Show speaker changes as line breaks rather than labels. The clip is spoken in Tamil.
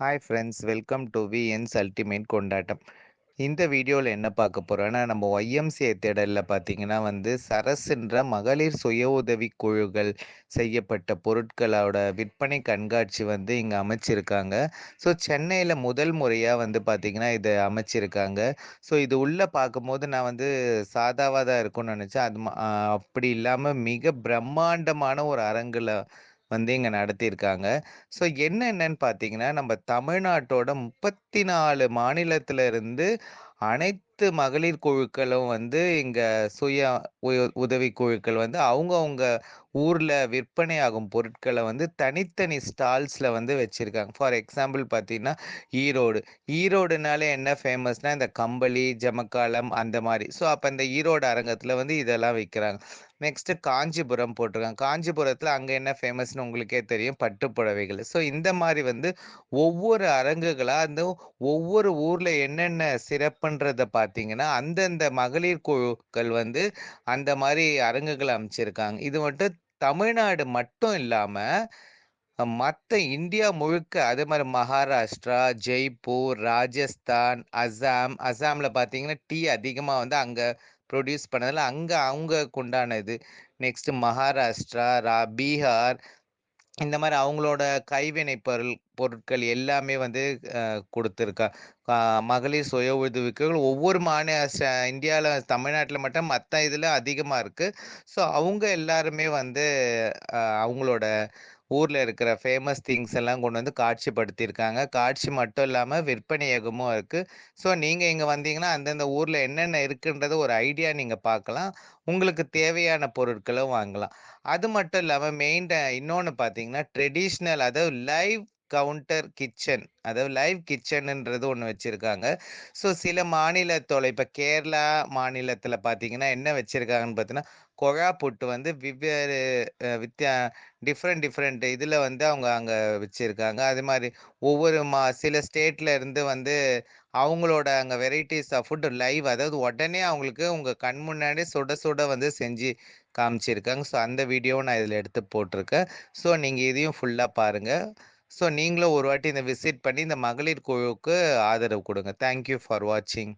Hi friends welcome to VNS ultimate கொண்டாட்டம். இந்த வீடியோவில் என்ன பார்க்க போகிறோன்னா நம்ம ஒய்எம்சிஏ தேடலில் பார்த்தீங்கன்னா வந்து சரஸ்ன்ற மகளிர் சுய உதவி குழுக்கள் செய்யப்பட்ட பொருட்களோட விற்பனை கண்காட்சி வந்து இங்கே அமைச்சிருக்காங்க. ஸோ சென்னையில் முதல் முறையாக வந்து பார்த்திங்கன்னா இதை அமைச்சிருக்காங்க. ஸோ இது உள்ளே பார்க்கும்போது நான் வந்து சாதாவாக தான் இருக்கும்னு நினச்சேன். அது அப்படி இல்லாமல் மிக பிரம்மாண்டமான ஒரு அரங்கில் வந்து இங்கே நடத்தியிருக்காங்க. ஸோ என்னென்னன்னு பார்த்தீங்கன்னா நம்ம தமிழ்நாட்டோட முப்பத்தி நாலு மாநிலத்திலிருந்து அனைத்து மகளிர் குழுக்களும் வந்து இங்கே சுய உதவி குழுக்கள் வந்து அவங்கவுங்க ஊரில் விற்பனையாகும் பொருட்களை வந்து தனித்தனி ஸ்டால்ஸில் வந்து வச்சுருக்காங்க. ஃபார் எக்ஸாம்பிள் பார்த்தீங்கன்னா ஈரோடு. ஈரோடுனாலே என்ன ஃபேமஸ்னால் இந்த கம்பளி ஜமக்காலம் அந்த மாதிரி. ஸோ அப்போ இந்த ஈரோடு அரங்கத்தில் வந்து இதெல்லாம் விற்கிறாங்க நெக்ஸ்ட் காஞ்சிபுரம் போட்டிருக்காங்க. காஞ்சிபுரத்தில் அங்கே என்ன ஃபேமஸ்னு உங்களுக்கே தெரியும். பட்டு புடவைகள். ஸோ இந்த மாதிரி வந்து ஒவ்வொரு அரங்குகளாக அந்த ஒவ்வொரு ஊரில் என்னென்ன சிறப்புன்றதை பார்த்தீங்கன்னா அந்தந்த மகளிர் குழுக்கள் வந்து அந்த மாதிரி அரங்குகள் அமைச்சிருக்காங்க. இது மட்டும் தமிழ்நாடு மட்டும் இல்லாமல் மற்ற இந்தியா முழுக்க அதே மாதிரி மகாராஷ்டிரா ஜெய்ப்பூர் ராஜஸ்தான் அசாம் அசாமில் பார்த்தீங்கன்னா டீ அதிகமாக வந்து அங்கே ப்ரொடியூஸ் பண்ணதில் அங்கே அவங்களுக்கு உண்டான இது நெக்ஸ்ட் மகாராஷ்டிரா ரா பீகார் இந்த மாதிரி அவங்களோட கைவினை பொருள் பொருட்கள் எல்லாமே வந்து கொடுத்துருக்கா. மகளிர் சுய உதவிக்குகள் ஒவ்வொரு மாநில இந்தியாவில் தமிழ்நாட்டில் மட்டும் மற்ற இதில் அதிகமாக இருக்குது ஸோ அவங்க எல்லாருமே வந்து அவங்களோட ஊரில் இருக்கிற ஃபேமஸ் திங்ஸ் எல்லாம் கொண்டு வந்து காட்சிப்படுத்தியிருக்காங்க. காட்சி மட்டும் இல்லாமல் விற்பனையகமும் இருக்குது ஸோ நீங்கள் இங்கே வந்தீங்கன்னா அந்தந்த ஊரில் என்னென்ன இருக்குன்றது ஒரு ஐடியா நீங்கள் பார்க்கலாம். உங்களுக்கு தேவையான பொருட்களும் வாங்கலாம். அது மட்டும் இல்லாமல் மெயின் இன்னொன்று பார்த்தீங்கன்னா ட்ரெடிஷ்னல் அதாவது லைவ் கவுண்டர் கிச்சன் அதாவது லைவ் கிச்சனுன்றது ஒன்று வச்சுருக்காங்க. ஸோ சில மாநிலத்தோட இப்போ கேரளா மாநிலத்தில் பார்த்தீங்கன்னா என்ன வச்சுருக்காங்கன்னு பார்த்தீங்கன்னா கொழா புட்டு வந்து வெவ்வேறு வித்தியா டிஃப்ரெண்ட் டிஃப்ரெண்ட் இதில் வந்து அவங்க அங்கே வச்சுருக்காங்க. அது மாதிரி ஒவ்வொரு மா சில ஸ்டேட்டில் இருந்து வந்து அவங்களோட அங்கே வெரைட்டிஸ் ஆஃப் ஃபுட் லைவ் அதாவது உடனே அவங்களுக்கு உங்கள் கண் முன்னாடி சுட சுட வந்து செஞ்சு காமிச்சிருக்காங்க. ஸோ அந்த வீடியோவை நான் இதில் எடுத்து போட்டிருக்கேன். ஸோ நீங்கள் இதையும் ஃபுல்லாக பாருங்கள் ஸோ நீங்களும் ஒரு வாட்டி இந்த விசிட் பண்ணி இந்த மகளிர் குழுவுக்கு ஆதரவு கொடுங்க. தேங்க்யூ ஃபார் வாட்சிங்